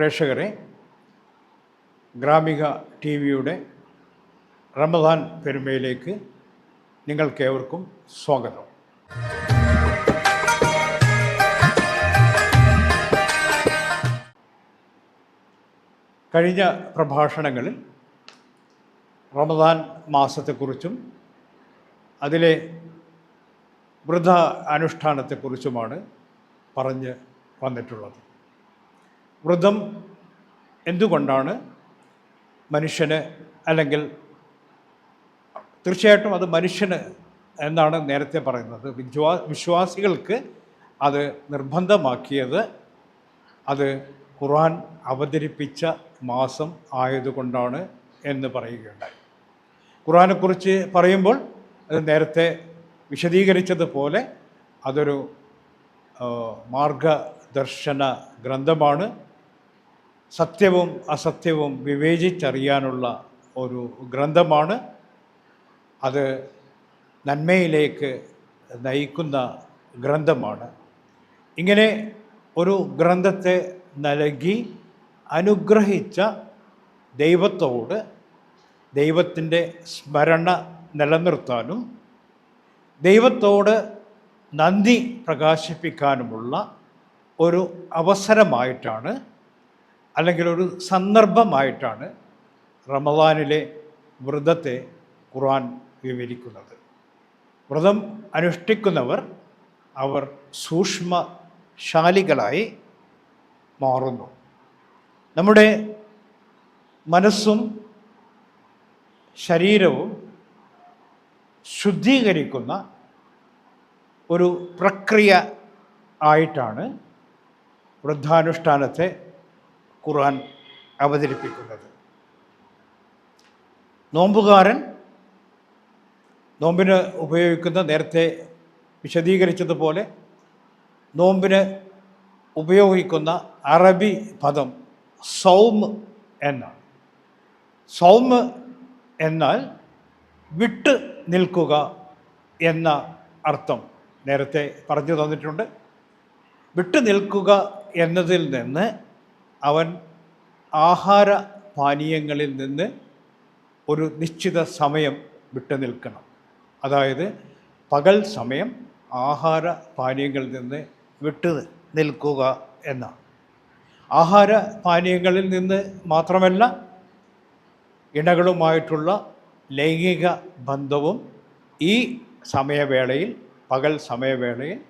പ്രേക്ഷകരെ ഗ്രാമിക ടി വിയുടെ റമദാൻ പെരുമയിലേക്ക് നിങ്ങൾക്കേവർക്കും സ്വാഗതം. കഴിഞ്ഞ പ്രഭാഷണങ്ങളിൽ റമദാൻ മാസത്തെക്കുറിച്ചും അതിലെ വൃദ്ധ അനുഷ്ഠാനത്തെക്കുറിച്ചുമാണ് പറഞ്ഞ് വന്നിട്ടുള്ളത്. വ്രതം എന്തുകൊണ്ടാണ് മനുഷ്യന് അല്ലെങ്കിൽ തീർച്ചയായിട്ടും അത് മനുഷ്യന് എന്നാണ് നേരത്തെ പറയുന്നത്. വിശ്വാ വിശ്വാസികൾക്ക് അത് നിർബന്ധമാക്കിയത് അത് ഖുർആൻ അവതരിപ്പിച്ച മാസം ആയതുകൊണ്ടാണ് എന്ന് പറയുകയുണ്ടായി. ഖുർആനെക്കുറിച്ച് പറയുമ്പോൾ അത് നേരത്തെ വിശദീകരിച്ചതുപോലെ അതൊരു മാർഗദർശന ഗ്രന്ഥമാണ്. സത്യവും അസത്യവും വിവേചിച്ചറിയാനുള്ള ഒരു ഗ്രന്ഥമാണ്. അത് നന്മയിലേക്ക് നയിക്കുന്ന ഗ്രന്ഥമാണ്. ഇങ്ങനെ ഒരു ഗ്രന്ഥത്തെ നൽകി അനുഗ്രഹിച്ച ദൈവത്തോട് ദൈവത്തിന്റെ സ്മരണ നിലനിർത്താനും ദൈവത്തോട് നന്ദി പ്രകാശിപ്പിക്കാനുമുള്ള ഒരു അവസരമായിട്ടാണ് അല്ലെങ്കിൽ ഒരു സന്ദർഭമായിട്ടാണ് റമദാനിലെ വ്രതത്തെ ഖുർആൻ വിവരിക്കുന്നത്. വ്രതം അനുഷ്ഠിക്കുന്നവർ അവർ സൂക്ഷ്മശാലികളായി മാറുന്നു. നമ്മുടെ മനസ്സും ശരീരവും ശുദ്ധീകരിക്കുന്ന ഒരു പ്രക്രിയ ആയിട്ടാണ് വൃദ്ധാനുഷ്ഠാനത്തെ ഖുർആൻ അവതരിപ്പിക്കുന്നത്. നോമ്പുകാരൻ നോമ്പിന് ഉപയോഗിക്കുന്ന നേരത്തെ വിശദീകരിച്ചതുപോലെ നോമ്പിന് ഉപയോഗിക്കുന്ന അറബി പദം സൗമ് എന്നാണ്. സൗമ് എന്നാൽ വിട്ട് നിൽക്കുക എന്ന അർത്ഥം നേരത്തെ പറഞ്ഞു തന്നിട്ടുണ്ട്. വിട്ടു നിൽക്കുക എന്നതിൽ നിന്ന് അവൻ ആഹാര പാനീയങ്ങളിൽ നിന്ന് ഒരു നിശ്ചിത സമയം വിട്ടു നിൽക്കണം. അതായത് പകൽ സമയം ആഹാര പാനീയങ്ങളിൽ നിന്ന് വിട്ടു നിൽക്കുക എന്നാണ് ആഹാര പാനീയങ്ങളിൽ നിന്ന് മാത്രമല്ല ഇണകളുമായിട്ടുള്ള ലൈംഗിക ബന്ധവും ഈ സമയവേളയിൽ പകൽ സമയവേളയിൽ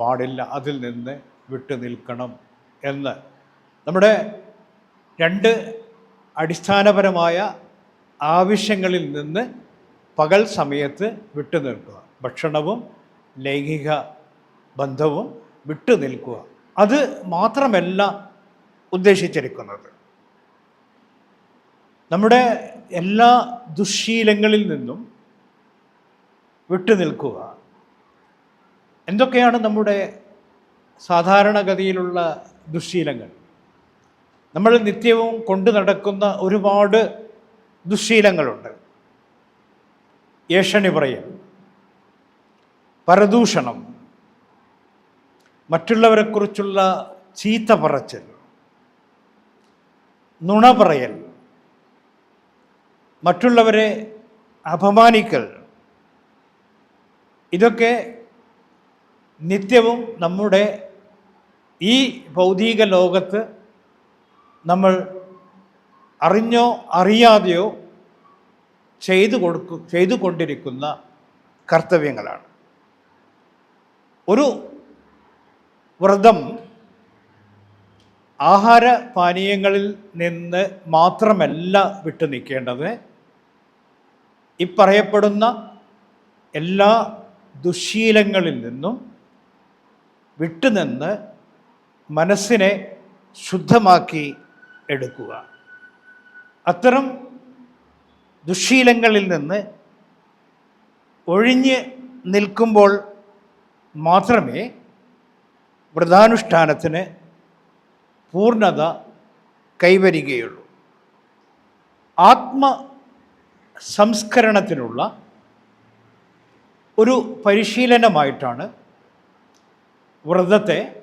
പാടില്ല. അതിൽ നിന്ന് വിട്ടു നിൽക്കണം എന്ന്. നമ്മുടെ രണ്ട് അടിസ്ഥാനപരമായ ആവശ്യങ്ങളിൽ നിന്ന് പകൽ സമയത്ത് വിട്ടു നിൽക്കുക. ഭക്ഷണവും ലൈംഗിക ബന്ധവും വിട്ടു നിൽക്കുക. അത് മാത്രമല്ല ഉദ്ദേശിച്ചിരിക്കുന്നത്. നമ്മുടെ എല്ലാ ദുശ്ശീലങ്ങളിൽ നിന്നും വിട്ടു നിൽക്കുക. എന്തൊക്കെയാണ് നമ്മുടെ സാധാരണഗതിയിലുള്ള ദുശ്ശീലങ്ങൾ നമ്മൾ നിത്യവും കൊണ്ടു നടക്കുന്ന ഒരുപാട് ദുശ്ശീലങ്ങളുണ്ട് ഏഷണി പറയൽ പരദൂഷണം മറ്റുള്ളവരെക്കുറിച്ചുള്ള ചീത്ത പറച്ചൽ നുണ പറയൽ മറ്റുള്ളവരെ അപമാനിക്കൽ ഇതൊക്കെ നിത്യവും നമ്മുടെ ഈ ഭൗതിക ലോകത്ത് നമ്മൾ അറിഞ്ഞോ അറിയാതെയോ ചെയ്തു കൊടുക്കു ചെയ്തു കൊണ്ടിരിക്കുന്ന കർത്തവ്യങ്ങളാണ്. ഒരു വ്രതം ആഹാര പാനീയങ്ങളിൽ നിന്ന് മാത്രമല്ല വിട്ടു നിൽക്കേണ്ടത് ഇപ്പറയപ്പെടുന്ന എല്ലാ ദുശീലങ്ങളിൽ നിന്നും വിട്ടുനിന്ന് മനസ്സിനെ ശുദ്ധമാക്കി എടുക്കുക. അത്തരം ദുശീലങ്ങളിൽ നിന്ന് ഒഴിഞ്ഞ് നിൽക്കുമ്പോൾ മാത്രമേ വ്രതാനുഷ്ഠാനത്തിന് പൂർണത കൈവരികയുള്ളൂ. ആത്മ സംസ്കരണത്തിനുള്ള ഒരു പരിശീലനമായിട്ടാണ് വ്രതത്തെ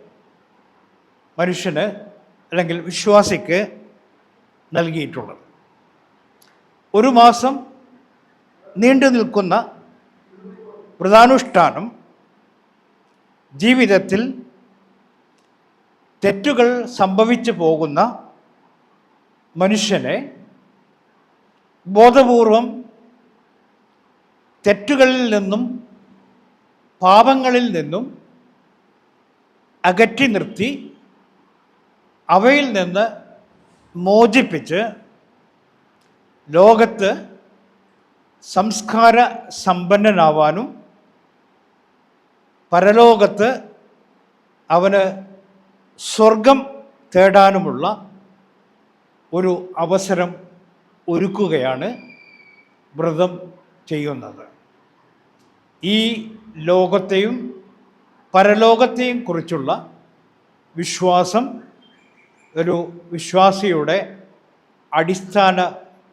മനുഷ്യന് അല്ലെങ്കിൽ വിശ്വാസിക്ക് നൽകിയിട്ടുള്ളത്. ഒരു മാസം നീണ്ടു നിൽക്കുന്ന വ്രതാനുഷ്ഠാനം ജീവിതത്തിൽ തെറ്റുകൾ സംഭവിച്ചു പോകുന്ന മനുഷ്യനെ ബോധപൂർവം തെറ്റുകളിൽ നിന്നും പാപങ്ങളിൽ നിന്നും അകറ്റി നിർത്തി അവയിൽ നിന്ന് മോചിപ്പിച്ച് ലോകത്ത് സംസ്കാര സമ്പന്നനാവാനും പരലോകത്ത് അവന് സ്വർഗം തേടാനുമുള്ള ഒരു അവസരം ഒരുക്കുകയാണ് വ്രതം ചെയ്യുന്നത്. ഈ ലോകത്തെയും പരലോകത്തെയും കുറിച്ചുള്ള വിശ്വാസം ഒരു വിശ്വാസിയുടെ അടിസ്ഥാന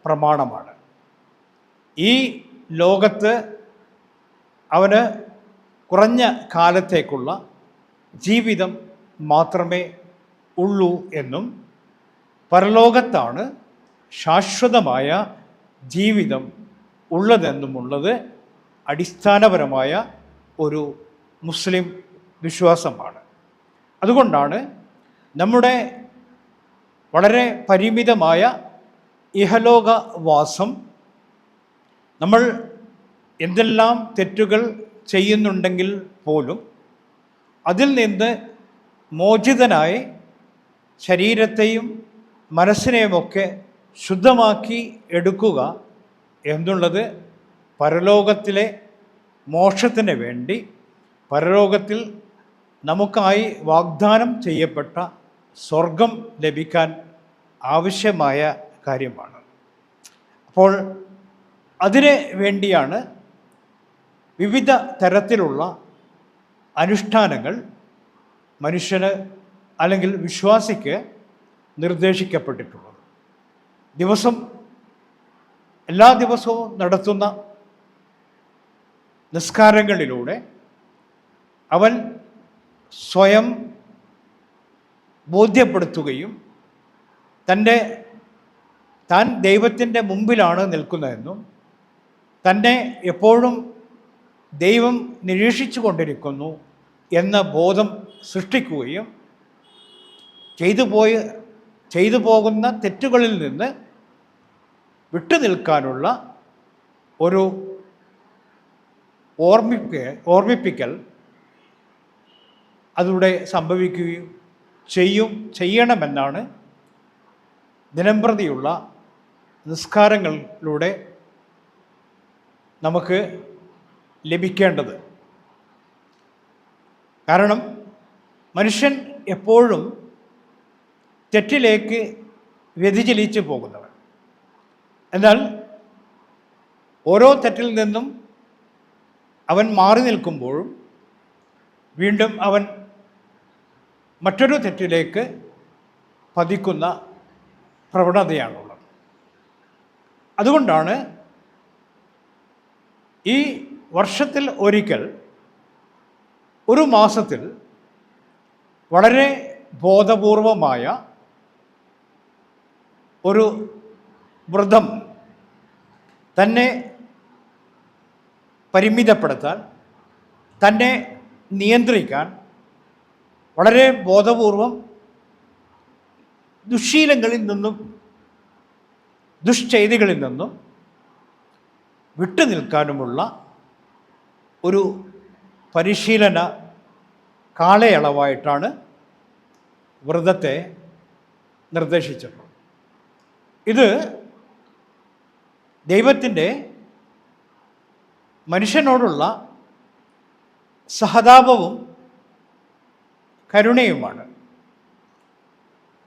പ്രമാണമാണ്. ഈ ലോകത്ത് അവന് കുറഞ്ഞ കാലത്തേക്കുള്ള ജീവിതം മാത്രമേ ഉള്ളൂ എന്നും പരലോകത്താണ് ശാശ്വതമായ ജീവിതം ഉള്ളതെന്നുമുള്ളത് അടിസ്ഥാനപരമായ ഒരു മുസ്ലിം വിശ്വാസമാണ്. അതുകൊണ്ടാണ് നമ്മുടെ വളരെ പരിമിതമായ ഇഹലോകവാസം. നമ്മൾ എന്തെല്ലാം തെറ്റുകൾ ചെയ്യുന്നുണ്ടെങ്കിൽ പോലും അതിൽ നിന്ന് മോചിതനായി ശരീരത്തെയും മനസ്സിനെയുമൊക്കെ ശുദ്ധമാക്കി എടുക്കുക എന്നുള്ളത് പരലോകത്തിലെ മോക്ഷത്തിന് വേണ്ടി പരലോകത്തിൽ നമുക്കായി വാഗ്ദാനം ചെയ്യപ്പെട്ട സ്വർഗം ലഭിക്കാൻ ആവശ്യമായ കാര്യമാണ്. അപ്പോൾ അതിന് വേണ്ടിയാണ് വിവിധ തരത്തിലുള്ള അനുഷ്ഠാനങ്ങൾ മനുഷ്യന് അല്ലെങ്കിൽ വിശ്വാസിക്ക് നിർദ്ദേശിക്കപ്പെട്ടിട്ടുള്ളത്. ദിവസം എല്ലാ ദിവസവും നടത്തുന്ന നിസ്കാരങ്ങളിലൂടെ അവൻ സ്വയം ബോധ്യപ്പെടുത്തുകയും തന്റെ താൻ ദൈവത്തിന്റെ മുമ്പിലാണ് നിൽക്കുന്നതെന്നും തന്നെ എപ്പോഴും ദൈവം നിരീക്ഷിച്ചു കൊണ്ടിരിക്കുന്നു എന്ന ബോധം സൃഷ്ടിക്കുകയും ചെയ്തു പോയി ചെയ്തു പോകുന്ന തെറ്റുകളിൽ നിന്ന് വിട്ടുനിൽക്കാനുള്ള ഒരു ഓർമ്മിക്ക ഓർമ്മിപ്പിക്കൽ അതിലൂടെ സംഭവിക്കുകയും ചെയ്യും ചെയ്യണമെന്നാണ് ദിനംപ്രതിയുള്ള നിസ്കാരങ്ങളിലൂടെ നമുക്ക് ലഭിക്കേണ്ടത്. കാരണം മനുഷ്യൻ എപ്പോഴും തെറ്റിലേക്ക് വ്യതിചലിച്ച് പോകുന്നവൻ. എന്നാൽ ഓരോ തെറ്റിൽ നിന്നും അവൻ മാറി നിൽക്കുമ്പോഴും വീണ്ടും അവൻ മറ്റൊരു തെറ്റിലേക്ക് പതിക്കുന്ന പ്രവണതയാണുള്ളത്. അതുകൊണ്ടാണ് ഈ വർഷത്തിൽ ഒരിക്കൽ ഒരു മാസത്തിൽ വളരെ ബോധപൂർവമായ ഒരു വ്രതം തന്നെ പരിമിതപ്പെടുത്താൻ തന്നെ നിയന്ത്രിക്കാൻ വളരെ ബോധപൂർവം ദുശ്ശീലങ്ങളിൽ നിന്നും ദുഷ്ചെയ്തികളിൽ നിന്നും വിട്ടുനിൽക്കാനുമുള്ള ഒരു പരിശീലന കാലയളവായിട്ടാണ് വ്രതത്തെ നിർദ്ദേശിച്ചത് ഇത് ദൈവത്തിന്റെ മനുഷ്യനോടുള്ള സഹതാപവും കരുണയുമാണ്.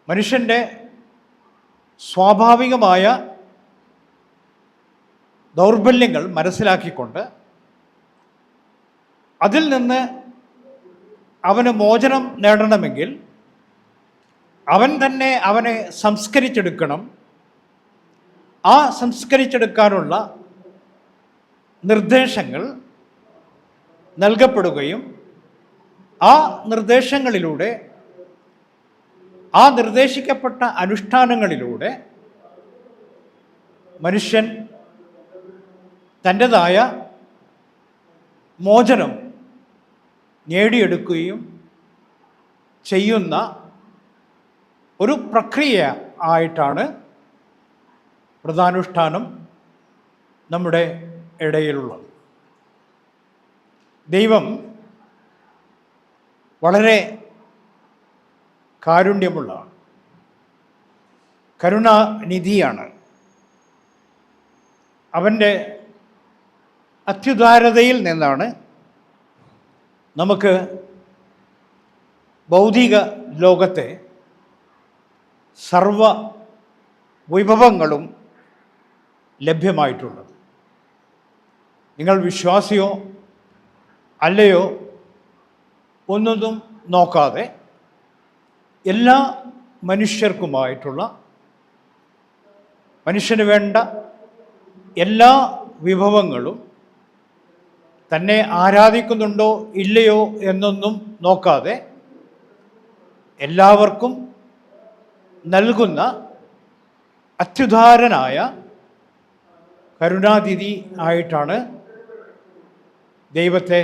മനുഷ്യന്റെ സ്വാഭാവികമായ ദൗർബല്യങ്ങൾ മനസ്സിലാക്കിക്കൊണ്ട് അതിൽ നിന്ന് അവന് മോചനം നേടണമെങ്കിൽ അവൻ തന്നെ അവനെ സംസ്കരിച്ചെടുക്കണം. ആ സംസ്കരിച്ചെടുക്കാനുള്ള നിർദ്ദേശങ്ങൾ നൽകപ്പെടുകയും ആ നിർദ്ദേശങ്ങളിലൂടെ ആ നിർദ്ദേശിക്കപ്പെട്ട അനുഷ്ഠാനങ്ങളിലൂടെ മനുഷ്യൻ തന്റെതായ മോചനം നേടിയെടുക്കുകയും ചെയ്യുന്ന ഒരു പ്രക്രിയ ആയിട്ടാണ് വ്രതാനുഷ്ഠാനം നമ്മുടെ ഇടയിലുള്ളത്. ദൈവം വളരെ കാരുണ്യമുള്ള കരുണാനിധിയാണ്. അവന്റെ അത്യുദാരതയിൽ നിന്നാണ് നമുക്ക് ഭൗതിക ലോകത്തെ സർവ വിഭവങ്ങളും ലഭ്യമായിട്ടുള്ളത്. നിങ്ങൾ വിശ്വാസിയോ അല്ലയോ ഒന്നൊന്നും നോക്കാതെ എല്ലാ മനുഷ്യർക്കുമായിട്ടുള്ള മനുഷ്യന് വേണ്ട എല്ലാ വിഭവങ്ങളും തന്നെ ആരാധിക്കുന്നുണ്ടോ ഇല്ലയോ എന്നൊന്നും നോക്കാതെ എല്ലാവർക്കും നൽകുന്ന അത്യുദാരനായ കരുണാതിഥി ആയിട്ടാണ് ദൈവത്തെ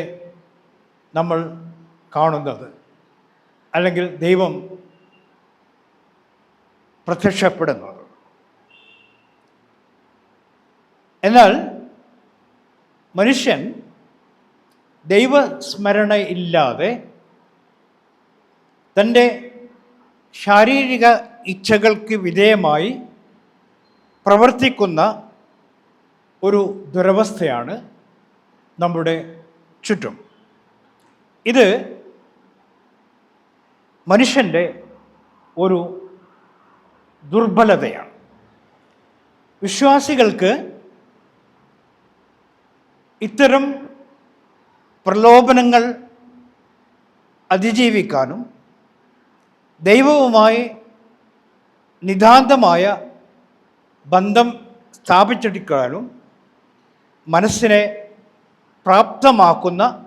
നമ്മൾ കാണുന്നത്. അല്ലെങ്കിൽ ദൈവം പ്രത്യക്ഷപ്പെടുന്നത്. എന്നാൽ മനുഷ്യൻ ദൈവസ്മരണ ഇല്ലാതെ തന്റെ ശാരീരിക ഇച്ഛകൾക്ക് വിധേയമായി പ്രവർത്തിക്കുന്ന ഒരു ദുരവസ്ഥയാണ് നമ്മുടെ ചുറ്റും. ഇത് മനുഷ്യന്റെ ഒരു ദുർബലതയാണ്. വിശ്വാസികൾക്ക് ഇത്തരം പ്രലോഭനങ്ങൾ അതിജീവിക്കാനും ദൈവവുമായി നിതാന്തമായ ബന്ധം സ്ഥാപിച്ചെടുക്കാനും മനസ്സിനെ പ്രാപ്തമാക്കുന്ന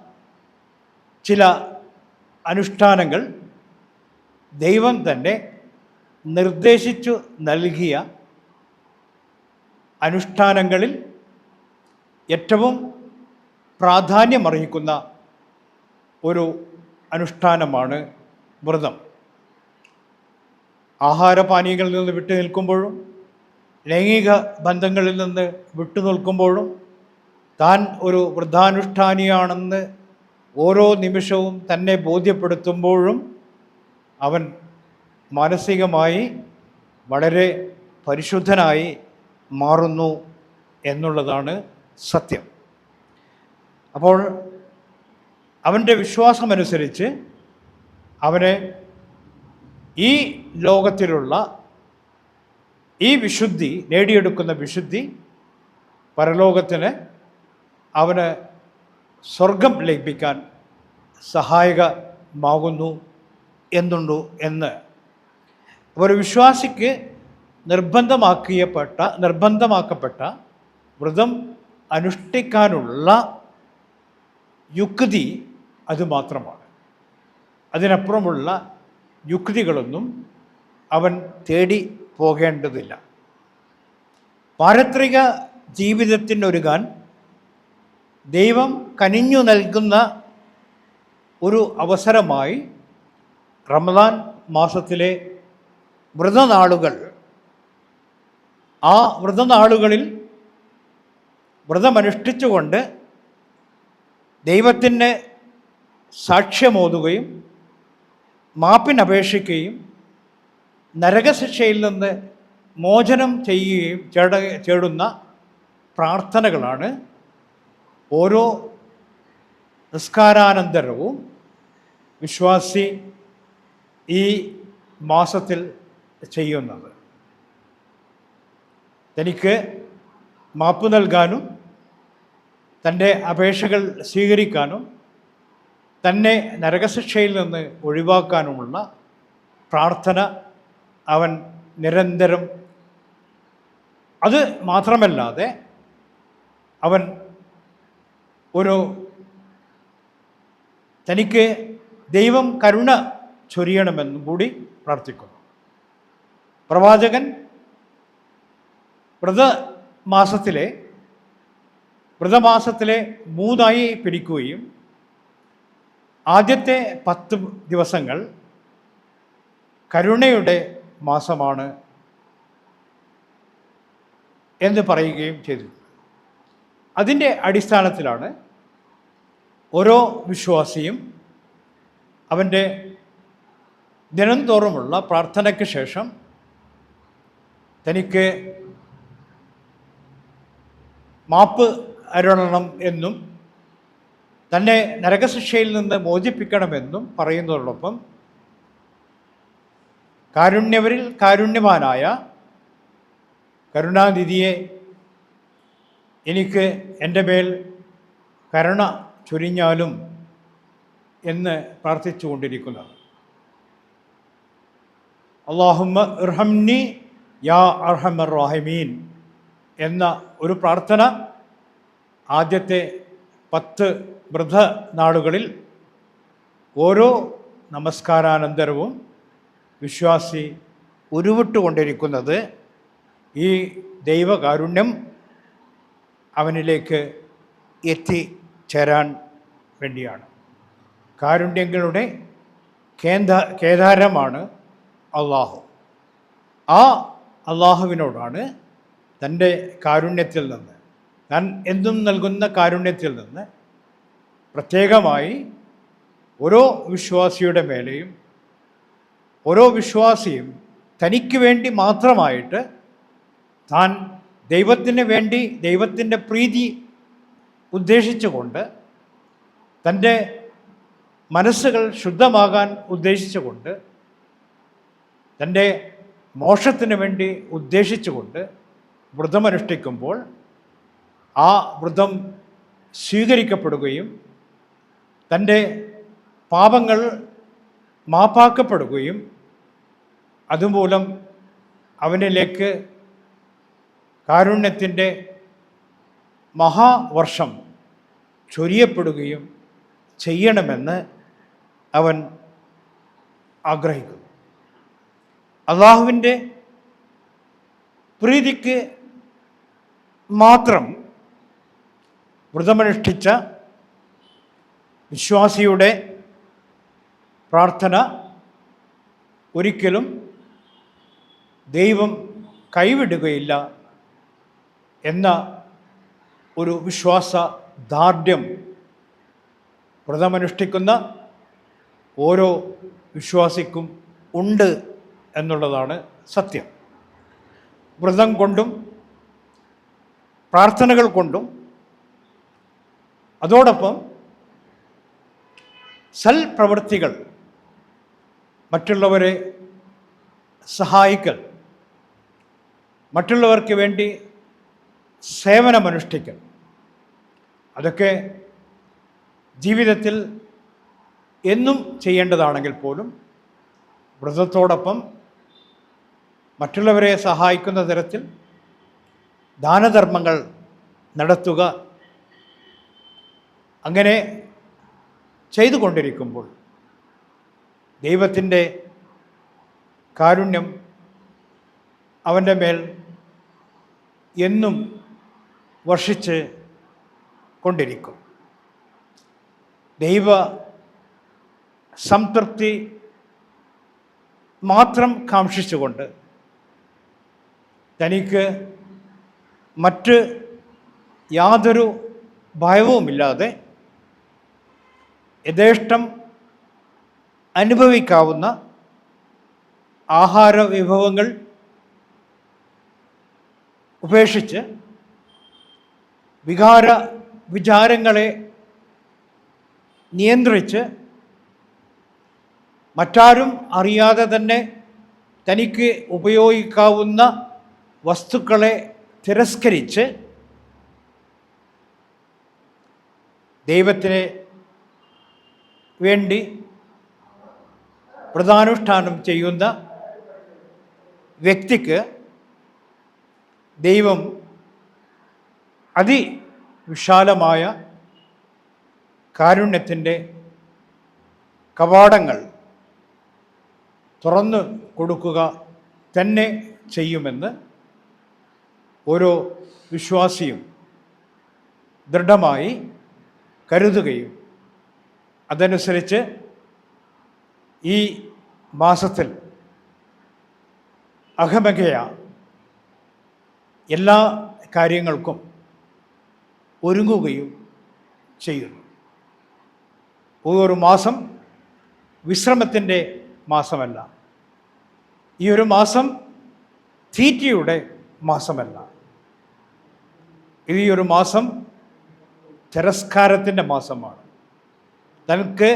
ചില അനുഷ്ഠാനങ്ങൾ ദൈവം തന്നെ നിർദ്ദേശിച്ചു നൽകിയ അനുഷ്ഠാനങ്ങളിൽ ഏറ്റവും പ്രാധാന്യമർഹിക്കുന്ന ഒരു അനുഷ്ഠാനമാണ് വ്രതം. ആഹാരപാനീയങ്ങളിൽ നിന്ന് വിട്ടു നിൽക്കുമ്പോഴും ലൈംഗിക ബന്ധങ്ങളിൽ നിന്ന് വിട്ടു നിൽക്കുമ്പോഴും താൻ ഒരു വൃദ്ധാനുഷ്ഠാനിയാണെന്ന് ഓരോ നിമിഷവും തന്നെ ബോധ്യപ്പെടുത്തുമ്പോഴും അവൻ മാനസികമായി വളരെ പരിശുദ്ധനായി മാറുന്നു എന്നുള്ളതാണ് സത്യം. അപ്പോൾ അവന്റെ വിശ്വാസമനുസരിച്ച് അവനെ ഈ ലോകത്തിലുള്ള ഈ വിശുദ്ധി നേടിയെടുക്കുന്ന വിശുദ്ധി പരലോകത്തിന് അവന് സ്വർഗം ലഭിക്കാൻ സഹായകമാകുന്നു എന്നുണ്ടു എന്ന്. ഒരു വിശ്വാസിക്ക് നിർബന്ധമാക്കിയപ്പെട്ട നിർബന്ധമാക്കപ്പെട്ട വ്രതം അനുഷ്ഠിക്കാനുള്ള യുക്തി അത് മാത്രമാണ്. അതിനപ്പുറമുള്ള യുക്തികളൊന്നും അവൻ തേടി പോകേണ്ടതില്ല. പാരത്രിക ജീവിതത്തിനൊരുങ്ങാൻ ദൈവം കനിഞ്ഞു നൽകുന്ന ഒരു അവസരമായി റമദാൻ മാസത്തിലെ വ്രതനാളുകൾ ആ വ്രതനാളുകളിൽ വ്രതമനുഷ്ഠിച്ചുകൊണ്ട് ദൈവത്തിന് സാക്ഷ്യമോതുകയും മാപ്പിനപേക്ഷിക്കുകയും നരകശിക്ഷയിൽ നിന്ന് മോചനം ചെയ്യുകയും ചേട ചേടുന്ന പ്രാർത്ഥനകളാണ് ഓരോ നിസ്കാരാനന്തരവും വിശ്വാസി ഈ മാസത്തിൽ ചെയ്യുന്നത്. തനിക്ക് മാപ്പ് നൽകാനും തന്റെ അപേക്ഷകൾ സ്വീകരിക്കാനും തന്നെ നരകശിക്ഷയിൽ നിന്ന് ഒഴിവാക്കാനുമുള്ള പ്രാർത്ഥന അവൻ നിരന്തരം അത് മാത്രമല്ലാതെ അവൻ ഒരു തനിക്ക് ദൈവം കരുണ ചൊരിയണമെന്നും കൂടി പ്രാർത്ഥിക്കുന്നു. പ്രവാചകൻ വ്രതമാസത്തിലെ വ്രതമാസത്തിലെ മൂന്നായി പിരിക്കുകയും ആദ്യത്തെ പത്ത് ദിവസങ്ങൾ കരുണയുടെ മാസമാണ് എന്ന് പറയുകയും ചെയ്തു. അതിന്റെ അടിസ്ഥാനത്തിലാണ് ഓരോ വിശ്വാസിയും അവന്റെ ദിനംതോറുമുള്ള പ്രാർത്ഥനയ്ക്ക് ശേഷം തനിക്ക് മാപ്പ് അരുളണം എന്നും തന്നെ നരകശിക്ഷയിൽ നിന്ന് മോചിപ്പിക്കണമെന്നും പറയുന്നതോടൊപ്പം കാരുണ്യവരിൽ കാരുണ്യവാനായ കരുണാനിധിയെ എനിക്ക് എന്റെ മേൽ കരുണ ചൊരിഞ്ഞാലും എന്ന് പ്രാർത്ഥിച്ചു കൊണ്ടിരിക്കുന്നത് അള്ളാഹുമ്മ ഇർഹംനി യാ അർഹമർ റാഹിമീൻ എന്ന ഒരു പ്രാർത്ഥന ആദ്യത്തെ പത്ത് വൃദ്ധ നാളുകളിൽ ഓരോ നമസ്കാരാനന്തരവും വിശ്വാസി ഉരുവിട്ടുകൊണ്ടിരിക്കുന്നത് ഈ ദൈവകാരുണ്യം അവനിലേക്ക് എത്തിച്ചേരാൻ വേണ്ടിയാണ്. കാരുണ്യങ്ങളുടെ കേന്ദ്ര കേദാരമാണ് അള്ളാഹു. ആ അള്ളാഹുവിനോടാണ് തന്റെ കാരുണ്യത്തിൽ നിന്ന് താൻ എന്തും നൽകുന്ന കാരുണ്യത്തിൽ നിന്ന് പ്രത്യേകമായി ഓരോ വിശ്വാസിയുടെ മേലെയും ഓരോ വിശ്വാസിയും തനിക്ക് വേണ്ടി മാത്രമായിട്ട് താൻ ദൈവത്തിന് വേണ്ടി ദൈവത്തിന്റെ പ്രീതി ഉദ്ദേശിച്ചുകൊണ്ട് തന്റെ മനസ്സുകൾ ശുദ്ധമാകാൻ ഉദ്ദേശിച്ചുകൊണ്ട് തന്റെ മോക്ഷത്തിന് വേണ്ടി ഉദ്ദേശിച്ചുകൊണ്ട് വ്രതമനുഷ്ഠിക്കുമ്പോൾ ആ വ്രതം സ്വീകരിക്കപ്പെടുകയും തന്റെ പാപങ്ങൾ മാപ്പാക്കപ്പെടുകയും അതുമൂലം അവനിലേക്ക് കാരുണ്യത്തിന്റെ മഹാവർഷം ചൊരിയപ്പെടുകയും ചെയ്യണമെന്ന് അവൻ ആഗ്രഹിക്കുന്നു. അള്ളാഹുവിന്റെ പ്രീതിക്ക് മാത്രം വ്രതമനുഷ്ഠിച്ച വിശ്വാസിയുടെ പ്രാർത്ഥന ഒരിക്കലും ദൈവം കൈവിടുകയില്ല എന്ന ഒരു വിശ്വാസ ദാർഢ്യം വ്രതമനുഷ്ഠിക്കുന്ന ഓരോ വിശ്വാസിക്കും ഉണ്ട്. എന്നുള്ളതാണ് സത്യം. വ്രതം കൊണ്ടും പ്രാർത്ഥനകൾ കൊണ്ടും അതോടൊപ്പം സൽപ്രവൃത്തികൾ മറ്റുള്ളവരെ സഹായിക്കൽ മറ്റുള്ളവർക്ക് വേണ്ടി സേവനമനുഷ്ഠിക്കൽ. അതൊക്കെ ജീവിതത്തിൽ എന്നും ചെയ്യേണ്ടതാണെങ്കിൽ പോലും വ്രതത്തോടൊപ്പം മറ്റുള്ളവരെ സഹായിക്കുന്ന തരത്തിൽ ദാനധർമ്മങ്ങൾ നടത്തുക. അങ്ങനെ ചെയ്തുകൊണ്ടിരിക്കുമ്പോൾ ദൈവത്തിന്റെ കാരുണ്യം അവന്റെ മേൽ എന്നും വർഷിച്ച് കൊണ്ടിരിക്കും. ദൈവ സംതൃപ്തി മാത്രം കാക്ഷിച്ചുകൊണ്ട് തനിക്ക് മറ്റ് യാതൊരു ഭയവുമില്ലാതെ യഥേഷ്ടം അനുഭവിക്കാവുന്ന ആഹാര വിഭവങ്ങൾ ഉപേക്ഷിച്ച് വികാര വിചാരങ്ങളെ നിയന്ത്രിച്ച് മറ്റാരും അറിയാതെ തന്നെ തനിക്ക് ഉപയോഗിക്കാവുന്ന വസ്തുക്കളെ തിരസ്കരിച്ച് ദൈവത്തിന് വേണ്ടി വ്രതാനുഷ്ഠാനം ചെയ്യുന്ന വ്യക്തിക്ക് ദൈവം അതിവിശാലമായ കാരുണ്യത്തിന്റെ കവാടങ്ങൾ തുറന്നു കൊടുക്കുക തന്നെ ചെയ്യുമെന്ന് ഓരോ വിശ്വാസിയും ദൃഢമായി കരുതുകയും അതനുസരിച്ച് ഈ മാസത്തിൽ അഹമകയ എല്ലാ കാര്യങ്ങൾക്കും ഒരുങ്ങുകയും ചെയ്യുന്നു. ഒരു മാസം വിശ്രമത്തിന്റെ മാസമല്ല. ഈ ഒരു മാസം തീറ്റയുടെ മാസമല്ല. ഈ ഒരു മാസം തിരസ്കാരത്തിന്റെ മാസമാണ്. തനിക്ക്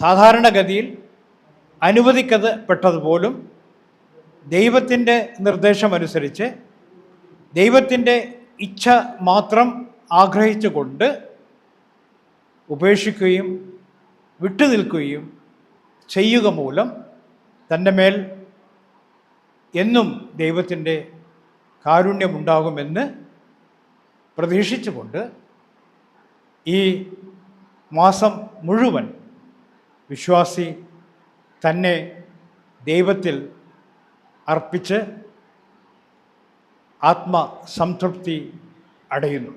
സാധാരണഗതിയിൽ അനുവദിക്കപ്പെട്ടതുപോലും ദൈവത്തിന്റെ നിർദ്ദേശമനുസരിച്ച് ദൈവത്തിന്റെ ഇച്ഛ മാത്രം ആഗ്രഹിച്ചുകൊണ്ട് ഉപേക്ഷിക്കുകയും വിട്ടുനിൽക്കുകയും ചെയ്യുക മൂലം തന്റെ മേൽ എന്നും ദൈവത്തിന്റെ കാരുണ്യമുണ്ടാകുമെന്ന് പ്രതീക്ഷിച്ചുകൊണ്ട് ഈ മാസം മുഴുവൻ വിശ്വാസി തന്നെ ദൈവത്തിൽ അർപ്പിച്ച് ആത്മസംതൃപ്തി അടയുന്നു.